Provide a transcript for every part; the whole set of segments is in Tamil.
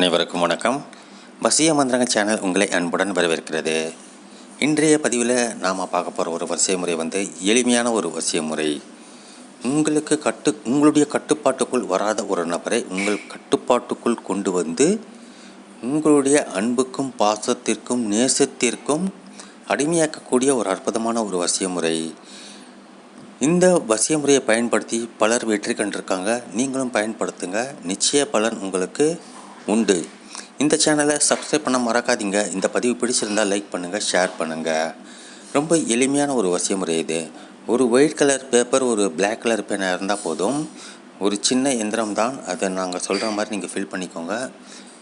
அனைவருக்கும் வணக்கம். வசிய மந்திரங்க சேனல் உங்களை அன்புடன் வரவேற்கிறது. இன்றைய பதிவில் நாம் பார்க்க போகிற ஒரு வரிசை முறை வந்து எளிமையான ஒரு வசிய முறை உங்களுக்கு கட்டு உங்களுடைய கட்டுப்பாட்டுக்குள் வராத ஒரு நபரை உங்கள் கட்டுப்பாட்டுக்குள் கொண்டு வந்து உங்களுடைய அன்புக்கும் பாசத்திற்கும் நேசத்திற்கும் அடிமையாக்கக்கூடிய ஒரு அற்புதமான ஒரு வசிய முறை இந்த வசிய முறையை பயன்படுத்தி பலர் வெற்றி கண்டிருக்காங்க. நீங்களும் பயன்படுத்துங்க. நிச்சய பலன் உங்களுக்கு உண்டு. இந்த சேனலை சப்ஸ்கிரைப் பண்ண மறக்காதீங்க. இந்த பதிவு பிடிச்சிருந்தால் லைக் பண்ணுங்கள் ஷேர் பண்ணுங்கள் ரொம்ப எளிமையான ஒரு வசியமுறை இது. ஒரு ஒயிட் கலர் பேப்பர் ஒரு பிளாக் கலர் பேனாக இருந்தால் போதும். ஒரு சின்ன எந்திரம் தான். அதை நாங்கள் சொல்கிற மாதிரி நீங்கள் ஃபில் பண்ணிக்கோங்க.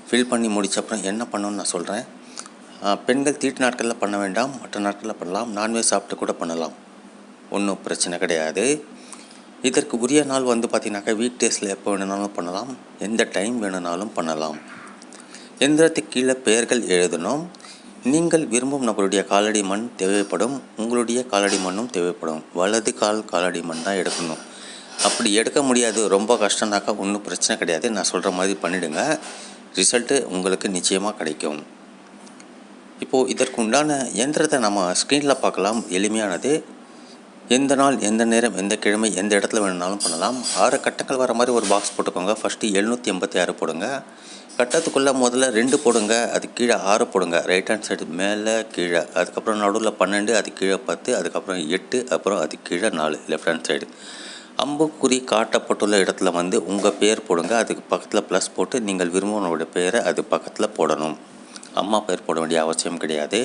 ஃபில் பண்ணி முடிச்சப்புறம் என்ன பண்ணணும்னு நான் சொல்கிறேன் பெண்கள் தீட்டு நாட்களில் பண்ண வேண்டாம். மற்ற நாட்களில் பண்ணலாம். நான்வெஜ் சாப்பிட்டு கூட பண்ணலாம். ஒன்றும் பிரச்சனை கிடையாது. இதற்கு உரிய நாள் வந்து பார்த்திங்கனாக்கா வீக் டேஸில் எப்போ வேணுனாலும் பண்ணலாம். எந்த டைம் வேணுனாலும் பண்ணலாம். எந்திரத்துக்கு கீழே பெயர்கள் எழுதணும். நீங்கள் விரும்பும் நபருடைய காலடி மண் தேவைப்படும். உங்களுடைய காலடி மண்ணும் தேவைப்படும். வலது கால் காலடி மண் தான் எடுக்கணும். அப்படி எடுக்க முடியாது. ரொம்ப கஷ்டம்னாக்கா ஒன்றும் பிரச்சனை கிடையாது. நான் சொல்கிற மாதிரி பண்ணிவிடுங்க ரிசல்ட்டு உங்களுக்கு நிச்சயமாக கிடைக்கும். இப்போது இதற்கு உண்டான இயந்திரத்தை நம்ம ஸ்க்ரீனில் பார்க்கலாம். எளிமையானது. எந்த நாள் எந்த நேரம் எந்த கிழமை எந்த இடத்துல வேணுனாலும் பண்ணலாம். ஆறு கட்டங்கள் வர மாதிரி ஒரு பாக்ஸ் போட்டுக்கோங்க. ஃபஸ்ட்டு எழுநூற்றி எண்பத்தி ஆறு போடுங்க. கட்டத்துக்குள்ளே முதல்ல ரெண்டு போடுங்க. அது கீழே ஆறு போடுங்க. ரைட் ஹேண்ட் சைடு மேலே கீழே. அதுக்கப்புறம் நடுவில் பன்னெண்டு அது கீழே பத்து அதுக்கப்புறம் எட்டு அப்புறம் அது கீழே நாலு. லெஃப்ட் ஹேண்ட் சைடு அம்புக்குறி காட்டப்பட்டுள்ள இடத்துல வந்து உங்கள் பேர் போடுங்க. அதுக்கு பக்கத்தில் ப்ளஸ் போட்டு நீங்கள் விரும்பினோட பேரை அது பக்கத்தில் போடணும். அம்மா பேர் போட வேண்டிய அவசியம் கிடையாது.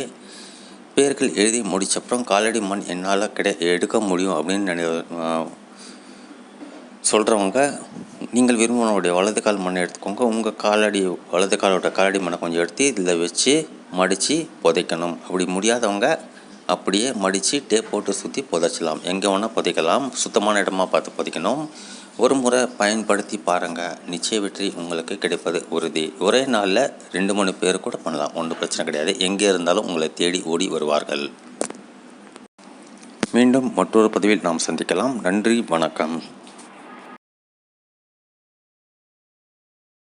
பேர்கள் எழுதி முடிச்சப்புறம் காலடி மண் என்னால் கிடை எடுக்க முடியும் அப்படின்னு நினை சொல்கிறவங்க நீங்கள் விரும்பினோடைய வலது கால் மண்ணை எடுத்துக்கோங்க. உங்கள் காலடி வலது காலோட காலடி மண்ணை கொஞ்சம் எடுத்து இதில் வச்சு மடித்து புதைக்கணும். அப்படி முடியாதவங்க அப்படியே மடித்து டேப் போட்டு சுற்றி புதைச்சலாம். எங்கே வேணால் புதைக்கலாம். சுத்தமான இடமா பார்த்து புதைக்கணும். ஒரு முறை பயன்படுத்தி பாருங்கள் நிச்சய வெற்றி உங்களுக்கு கிடைப்பது உறுதி. ஒரே நாளில் ரெண்டு மூணு பேர் கூட பண்ணலாம். ஒன்றும் பிரச்சனை கிடையாது. எங்கே இருந்தாலும் உங்களை தேடி ஓடி வருவார்கள். மீண்டும் மற்றொரு பதிவில் நாம் சந்திக்கலாம். நன்றி வணக்கம்.